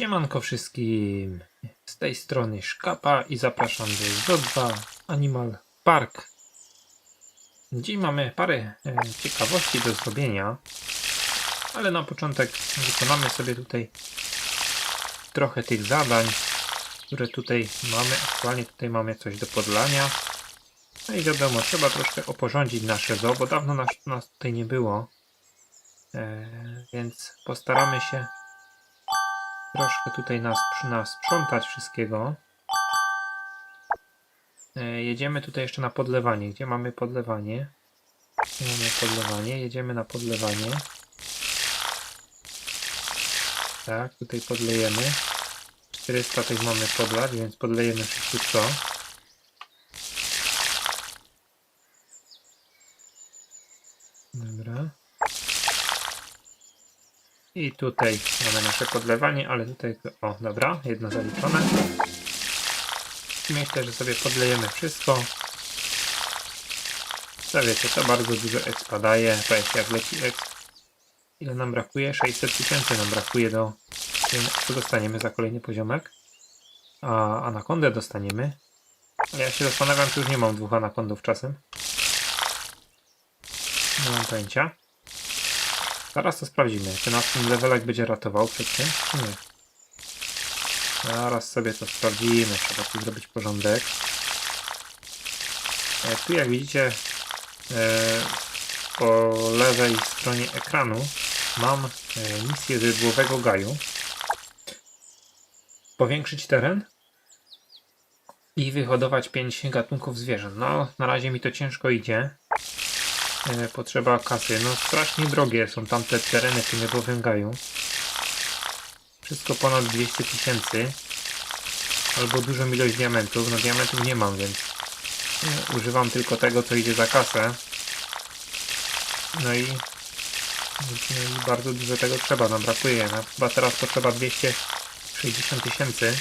Siemanko wszystkim, z tej strony Szkapa i zapraszam do Zodba Animal Park. Dziś mamy parę e, ciekawości do zrobienia, ale na początek wykonamy sobie tutaj trochę tych zadań, które tutaj mamy. Aktualnie tutaj mamy coś do podlania. No i wiadomo, trzeba troszkę oporządzić nasze zoo, bo dawno nas, nas tutaj nie było. E, więc postaramy się troszkę tutaj nas, nas sprzątać wszystkiego. E, jedziemy tutaj jeszcze na podlewanie. Gdzie mamy podlewanie? Gdzie mamy podlewanie? Jedziemy na podlewanie. Tak, tutaj podlejemy. 400 tych mamy podlać, więc podlejemy wszystko. Dobra. I tutaj mamy nasze podlewanie, ale tutaj, o dobra, jedno zaliczone. Myślę, że sobie podlejemy wszystko. Co wiecie, to bardzo dużo expa daje. Powiedzcie, jak leci exp. Ile nam brakuje? 600 tysięcy nam brakuje do... Co dostaniemy za kolejny poziomek? A anakondę dostaniemy. Ja się zastanawiam, czy już nie mam dwóch anakondów czasem. Nie mam pojęcia. Zaraz to sprawdzimy, czy nas ten levelek będzie ratował przed tym, czy nie. Zaraz sobie to sprawdzimy, trzeba tu zrobić porządek. E, tu jak widzicie e, po lewej stronie ekranu mam e, misję zydłowego gaju. Powiększyć teren i wyhodować 5 gatunków zwierząt. No, na razie mi to ciężko idzie. E, potrzeba kasy. No strasznie drogie są tamte tereny w tym niebowym gaju. Wszystko ponad 200 tysięcy. Albo dużą ilość diamentów. No diamentów nie mam, więc e, używam tylko tego, co idzie za kasę. No i, no i bardzo dużo tego trzeba, nam brakuje. No, chyba teraz potrzeba 260 tysięcy.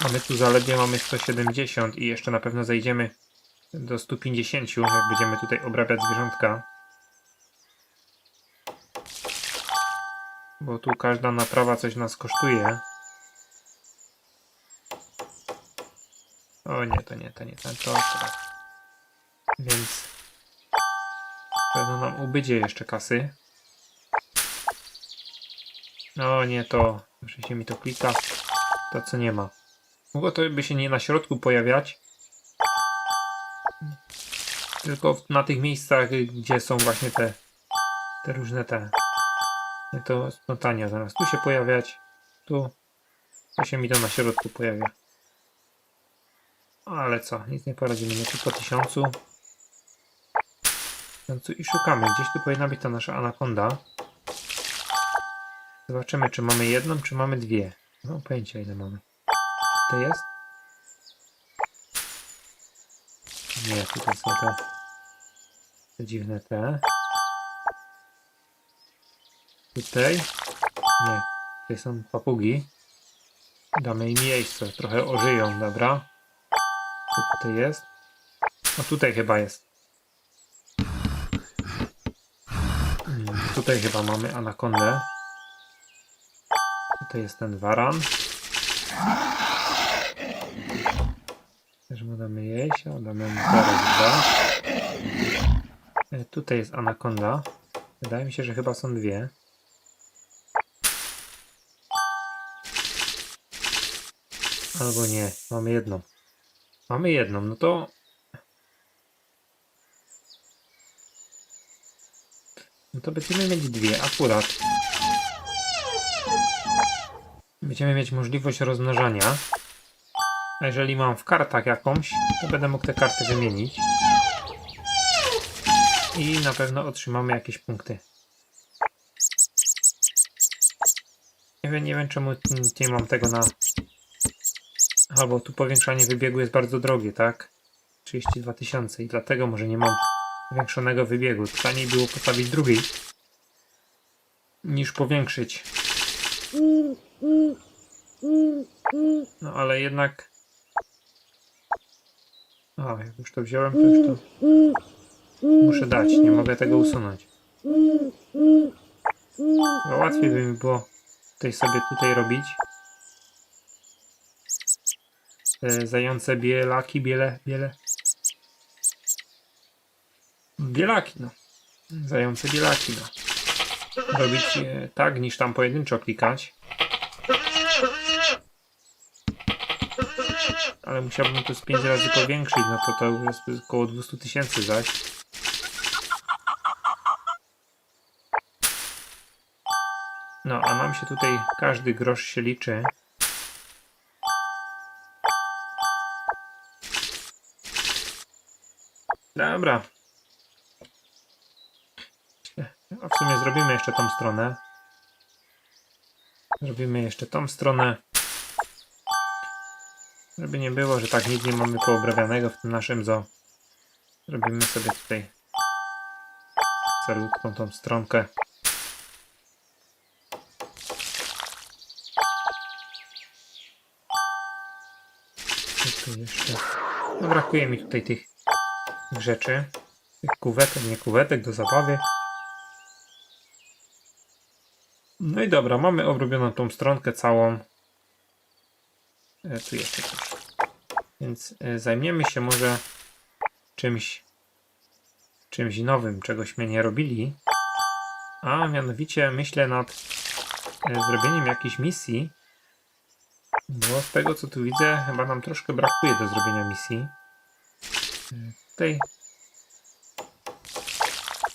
A my tu zaledwie mamy 170 i jeszcze na pewno zejdziemy do 150, jak będziemy tutaj obrabiać zwierzątka. Bo tu każda naprawa coś nas kosztuje. O nie, to nie, to nie, to, to akurat. Więc pewno nam ubydzie jeszcze kasy. O nie, to muszę się mi to klika. To co nie ma. Mogło to by się nie na środku pojawiać. Tylko na tych miejscach, gdzie są właśnie te, te różne te. Nie to spontania zamiast tu się pojawiać, tu to się mi to na środku pojawia. Ale co, nic nie poradzimy, no tu po tysiącu. Tysiącu I szukamy, gdzieś tu powinna być ta nasza anakonda. Zobaczymy, czy mamy jedną, czy mamy dwie. No pojęcia ile mamy. To jest? Nie, tutaj są te, dziwne te. Tutaj? Nie. Tutaj są papugi. Damy im miejsce. Trochę ożyją, dobra. Co tutaj jest? A tutaj chyba jest. Mm, Tutaj chyba mamy anakondę. Tutaj jest ten waran. Też mu damy jeść, a damy mu zaraz dwa. E, Tutaj jest anakonda. Wydaje mi się, że chyba są dwie. Albo nie, mamy jedną. Mamy jedną, no to... No to będziemy mieć dwie, akurat. Będziemy mieć możliwość rozmnażania. A jeżeli mam w kartach jakąś, to będę mógł te karty wymienić. I na pewno otrzymamy jakieś punkty. Nie wiem, nie wiem czemu nie mam tego na... Albo tu powiększanie wybiegu jest bardzo drogie, tak? 32 tysiące i dlatego może nie mam powiększonego wybiegu. Taniej było postawić drugi niż powiększyć. No ale jednak... O, jak już to wziąłem, to już to muszę dać. Nie mogę tego usunąć. Bo łatwiej by mi było tutaj sobie tutaj robić. Te zające bielaki, biele, biele. Bielaki, no. Zające bielaki, no. Robić e, tak, niż tam pojedynczo klikać. Ale musiałbym to z 5 razy powiększyć, no to to już jest około 200 tysięcy zaś. No, a nam się tutaj każdy grosz się liczy. Dobra. A w sumie zrobimy jeszcze tą stronę. Zrobimy jeszcze tą stronę. Żeby nie było, że tak nic nie mamy poobrabianego w tym naszym zo. Zrobimy sobie tutaj calutką tą stronkę. Tu jeszcze? No brakuje mi tutaj tych rzeczy. Tych kuwetek, nie kuwetek do zabawy. No i dobra, mamy obrobioną tą stronkę całą. E, tu jeszcze coś. Więc e, zajmiemy się może czymś czymś nowym, czegośmy nie robili. A mianowicie myślę nad e, zrobieniem jakiejś misji. Bo z tego co tu widzę, chyba nam troszkę brakuje do zrobienia misji. Tutaj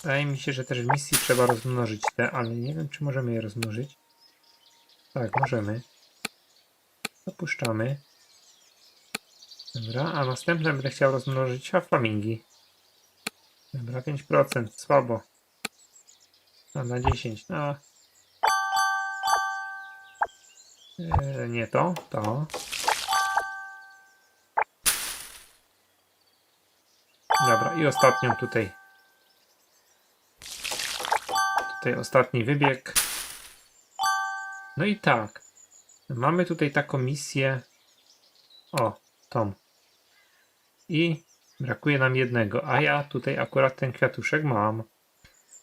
wydaje mi się, że też w misji trzeba rozmnożyć te, ale nie wiem, czy możemy je rozmnożyć. Tak, możemy. Dopuszczamy. Dobra, a następne będę chciał rozmnożyć flamingi. Dobra, 5%, słabo. A na 10, no. Nie to, to. Dobra, i ostatnią tutaj. Tutaj ostatni wybieg. No i tak. Mamy tutaj taką misję. O, tą. I brakuje nam jednego, a ja tutaj akurat ten kwiatuszek mam.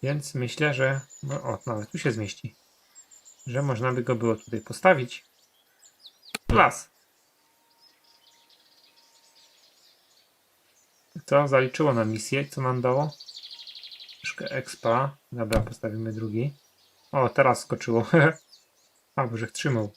Więc myślę, że. No, o, nawet tu się zmieści. Że można by go było tutaj postawić. Las. Co? Zaliczyło nam misję. Co nam dało? Troszkę expa. Dobra, postawimy drugi. O, teraz skoczyło. A, bo że trzymał.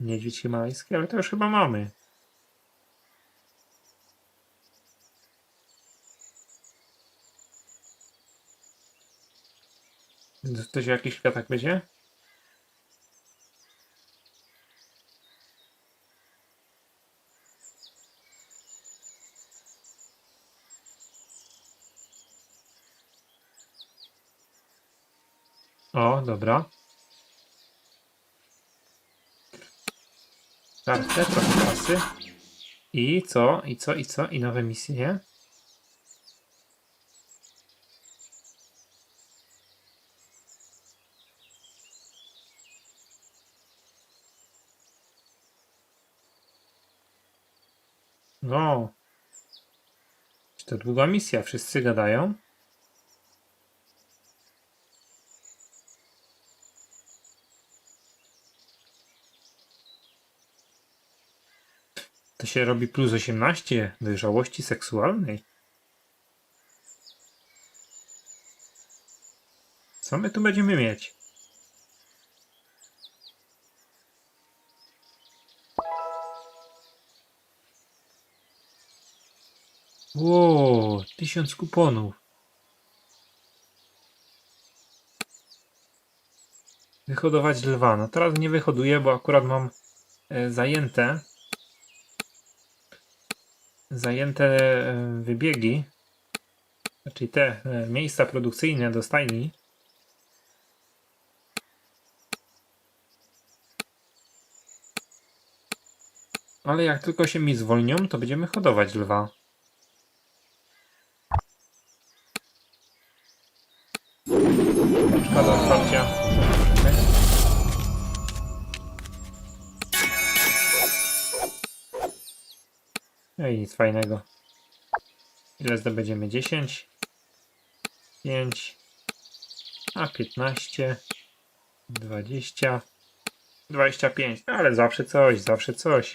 Niedźwiedź himalajski, ale to już chyba mamy. To się jakiś kwiatek będzie? O, dobra. Kartę, trochę kasy. I co? I co? I co? I nowe misje? No. To długa misja? Wszyscy gadają? To się robi plus 18 dojrzałości seksualnej. Co my tu będziemy mieć? Ło, tysiąc kuponów. Wyhodować lwa. No teraz nie wyhoduję, bo akurat mam e, zajęte zajęte e, wybiegi, czyli te e, miejsca produkcyjne do stajni. Ale jak tylko się mi zwolnią, to będziemy hodować lwa. Szkoda otwarcia. No i nic fajnego. Ile zdobędziemy? 10, 5, a 15, 20, 25. No ale zawsze coś, zawsze coś.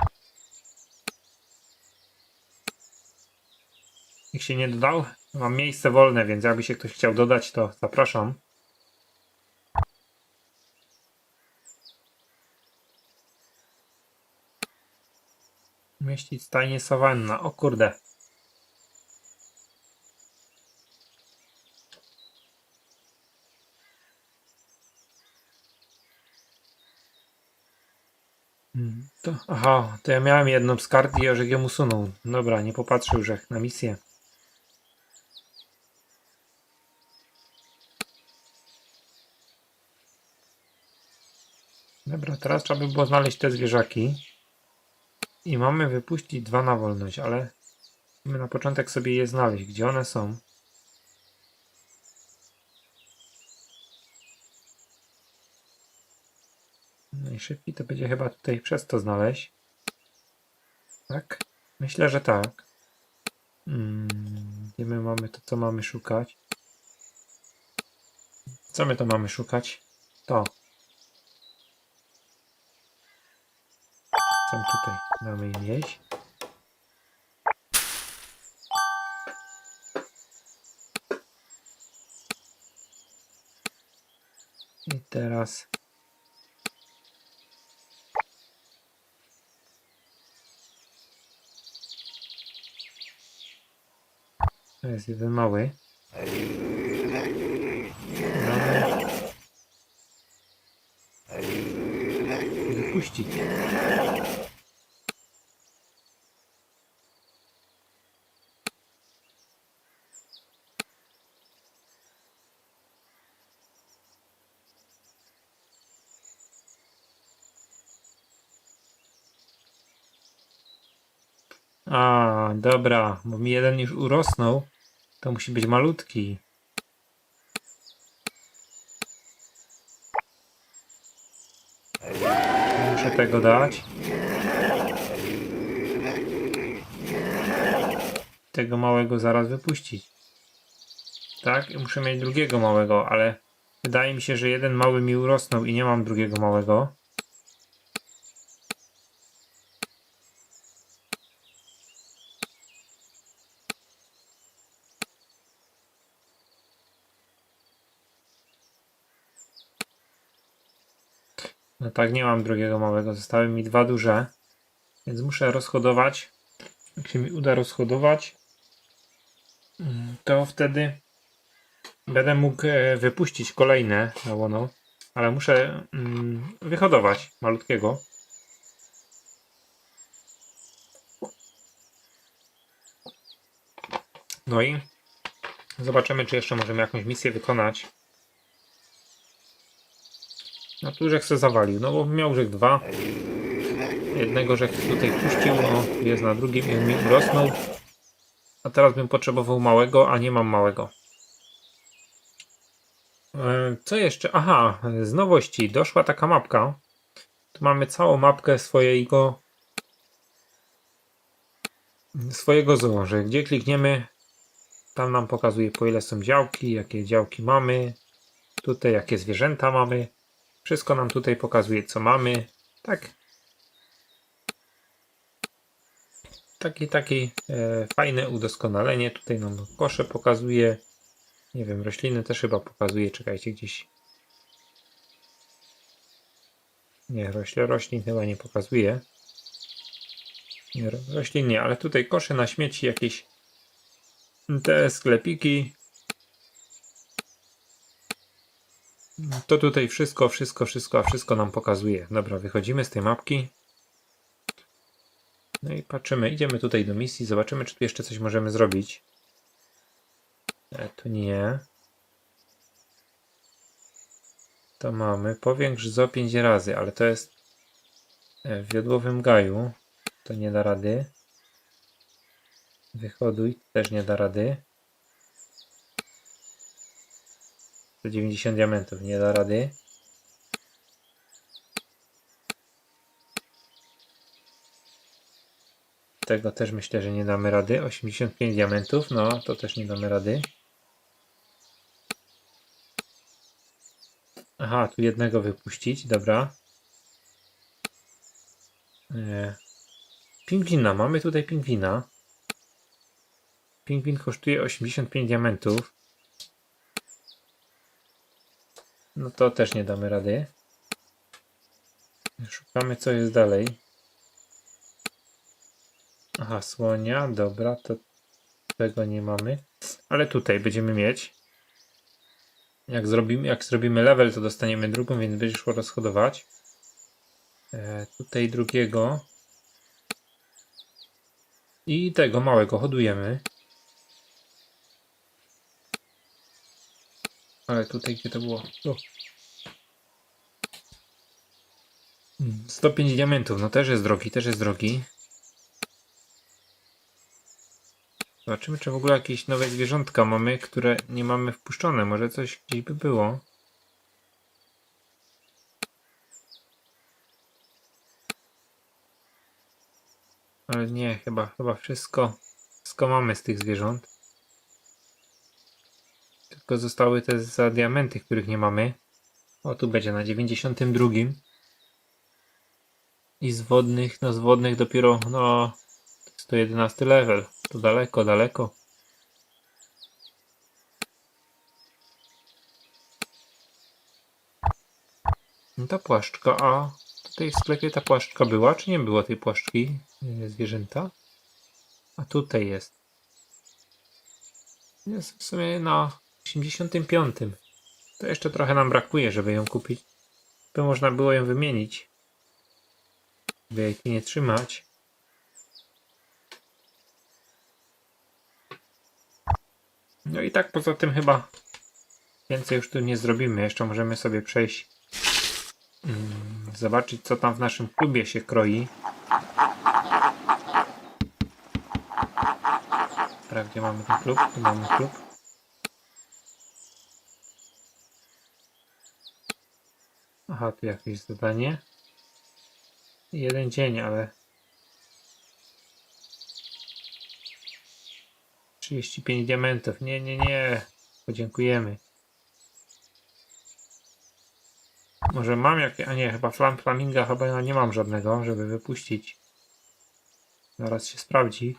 Nikt się nie dodał? Mam miejsce wolne, więc jakby się ktoś chciał dodać, to zapraszam. Mieścić stajnie sawanna. O kurde. Mm, To, aha, to ja miałem jedną z kart i Orzech ją usunął. Dobra, nie popatrzył Orzech na misję. Dobra, teraz trzeba by było znaleźć te zwierzaki. I mamy wypuścić dwa na wolność, ale my na początek sobie je znaleźć. Gdzie one są? Najszybciej to będzie chyba tutaj przez to znaleźć. Tak? Myślę, że tak. Mm, gdzie my mamy to, co mamy szukać? Co my to mamy szukać? To. Są tutaj. Mamy im. I teraz To jest jeden mały. Mamy wypuścić. A, dobra, bo mi jeden już urosnął. To musi być malutki. Muszę tego dać. Tego małego zaraz wypuścić. Tak, i muszę mieć drugiego małego, ale wydaje mi się, że jeden mały mi urosnął i nie mam drugiego małego. No tak, nie mam drugiego małego. Zostały mi dwa duże. Więc muszę rozchodować. Jak się mi uda rozchodować, mm, to wtedy będę mógł e, wypuścić kolejne na łono. Ale muszę mm, wyhodować malutkiego. No i zobaczymy, czy jeszcze możemy jakąś misję wykonać. No tu żech se zawalił, no bo miał żech dwa. Jednego żech tutaj puścił, no jest na drugim i mi urosnął. A teraz bym potrzebował małego, a nie mam małego. E, Co jeszcze? Aha, z nowości doszła taka mapka. Tu mamy całą mapkę swojego swojego zoo, że gdzie klikniemy, tam nam pokazuje po ile są działki, jakie działki mamy, tutaj jakie zwierzęta mamy. Wszystko nam tutaj pokazuje, co mamy. Tak. Taki, taki e, fajne udoskonalenie. Tutaj nam kosze pokazuje. Nie wiem, rośliny też chyba pokazuje. Czekajcie gdzieś. Nie, rośle, roślin chyba nie pokazuje. Nie, ro- roślin nie, ale tutaj kosze na śmieci jakieś. Te sklepiki. To tutaj wszystko, wszystko, wszystko, wszystko nam pokazuje. Dobra, wychodzimy z tej mapki. No i patrzymy, idziemy tutaj do misji, zobaczymy, czy tu jeszcze coś możemy zrobić. E, tu nie. To mamy. Powiększ zo 5 razy, ale to jest e, w jodłowym gaju. To nie da rady. Wychoduj, też nie da rady. 190 diamentów, nie da rady. Tego też myślę, że nie damy rady. 85 diamentów, no to też nie damy rady. Aha, tu jednego wypuścić, dobra. E, Pingwina, mamy tutaj pingwina. Pingwin kosztuje 85 diamentów. No to też nie damy rady. Szukamy co jest dalej. Aha, słonia, dobra, to tego nie mamy. Ale tutaj będziemy mieć. Jak zrobimy, jak zrobimy level, to dostaniemy drugą, więc będzie szło rozchodować. E, tutaj drugiego. I tego małego hodujemy. Ale tutaj gdzie to było? Tu. Mm, 105 diamentów, no też jest drogi, też jest drogi. Zobaczymy, czy w ogóle jakieś nowe zwierzątka mamy, które nie mamy wpuszczone. Może coś gdzieś by było. Ale nie, chyba, chyba wszystko, wszystko mamy z tych zwierząt. Tylko zostały te za diamenty, których nie mamy. O, tu będzie na 92. I z wodnych, no z wodnych dopiero, no, 111 level. To daleko, daleko. No ta płaszczka, a tutaj w sklepie ta płaszczka była, czy nie było tej płaszczki e, zwierzęta? A tutaj jest. Jest w sumie na 85. To jeszcze trochę nam brakuje, żeby ją kupić. By można było ją wymienić. By jej nie trzymać. No i tak poza tym chyba więcej już tu nie zrobimy. Jeszcze możemy sobie przejść, mm, zobaczyć co tam w naszym klubie się kroi. Teraz gdzie mamy ten klub? Tu mamy klub. Aha, tu jakieś zadanie. Jeden dzień, ale 35 diamentów. Nie, nie, nie. Podziękujemy. Może mam jakieś... A nie, chyba flam flaminga chyba nie mam żadnego, żeby wypuścić. Zaraz się sprawdzi.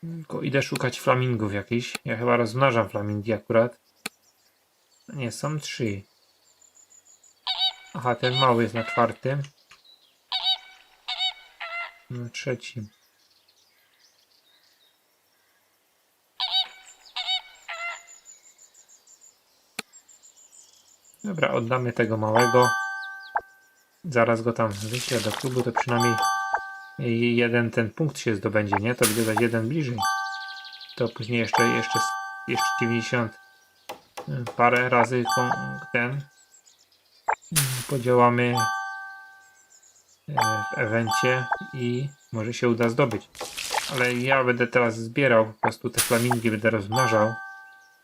Tylko idę szukać flamingów jakichś. Ja chyba rozmnażam flamingi akurat. Nie, są trzy. Aha, ten mały jest na czwartym. Na trzecim. Dobra, oddamy tego małego. Zaraz go tam wyślę do klubu, to przynajmniej jeden ten punkt się zdobędzie, nie? To będzie jeden bliżej. To później jeszcze, jeszcze, jeszcze 90 y, parę razy ten podziałamy y, w evencie i może się uda zdobyć. Ale ja będę teraz zbierał po prostu te flamingi, będę rozmnażał.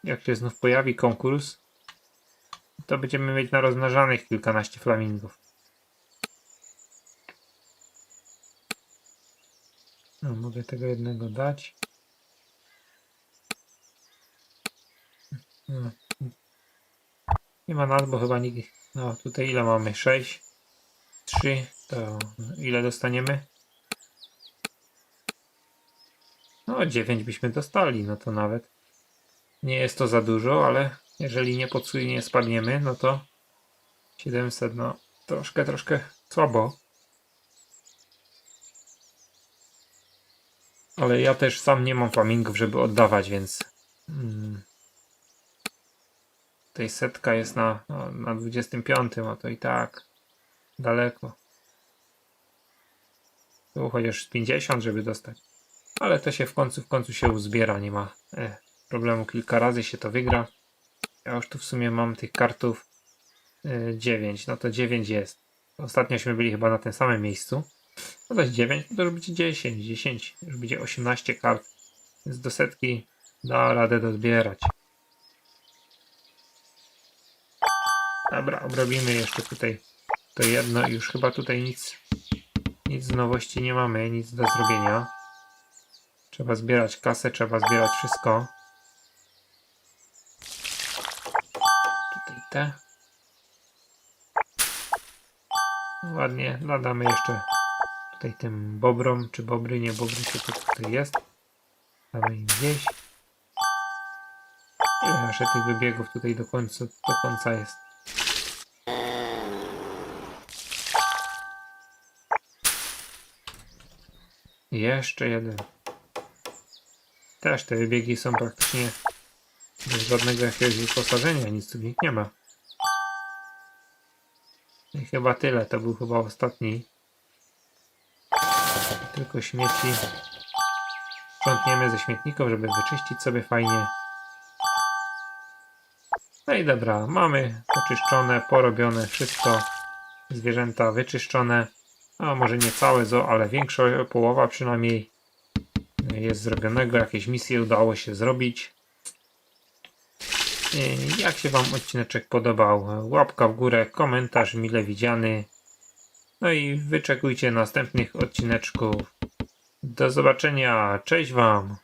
Jak się znów pojawi konkurs, to będziemy mieć na rozmnażanych kilkanaście flamingów. No, mogę tego jednego dać. No. Nie ma nas, bo chyba nikt. No, tutaj ile mamy? 6. 3. To ile dostaniemy? No, 9 byśmy dostali, no to nawet. Nie jest to za dużo, ale jeżeli nie podsuje, nie spadniemy, no to 700, no troszkę, troszkę słabo. Ale ja też sam nie mam flamingów, żeby oddawać, więc mm, tej setka jest na, no, na 25, a to i tak daleko. Tu chociaż 50, żeby dostać. Ale to się w końcu, w końcu się uzbiera, nie ma e, problemu. Kilka razy się to wygra. Ja już tu w sumie mam tych kartów y, 9. No to 9 jest. Ostatniośmy byli chyba na tym samym miejscu. No to jest 9, no to już będzie 10. 10 już będzie 18 kart. Więc do setki da radę dozbierać. Dobra, obrobimy jeszcze tutaj to jedno już chyba tutaj nic Nic z nowości nie mamy, nic do zrobienia. Trzeba zbierać kasę, trzeba zbierać wszystko. Tutaj te. Ładnie, nadamy jeszcze tutaj tym bobrom, czy bobry, nie bobry, czy to tutaj jest. Damy im gdzieś. Ile jeszcze tych wybiegów tutaj do końca, do końca jest? Jeszcze jeden. Też te wybiegi są praktycznie bez żadnego jakiegoś wyposażenia, nic tu w nich nie ma. I chyba tyle, to był chyba ostatni. Tylko śmieci. Sprzątniemy ze śmietników, żeby wyczyścić sobie fajnie. No i dobra, mamy oczyszczone, porobione wszystko. Zwierzęta wyczyszczone. A może nie całe ale większa połowa przynajmniej jest zrobionego. Jakieś misje udało się zrobić. Jak się Wam odcineczek podobał? Łapka w górę, komentarz mile widziany. No i wyczekujcie następnych odcineczków. Do zobaczenia. Cześć Wam.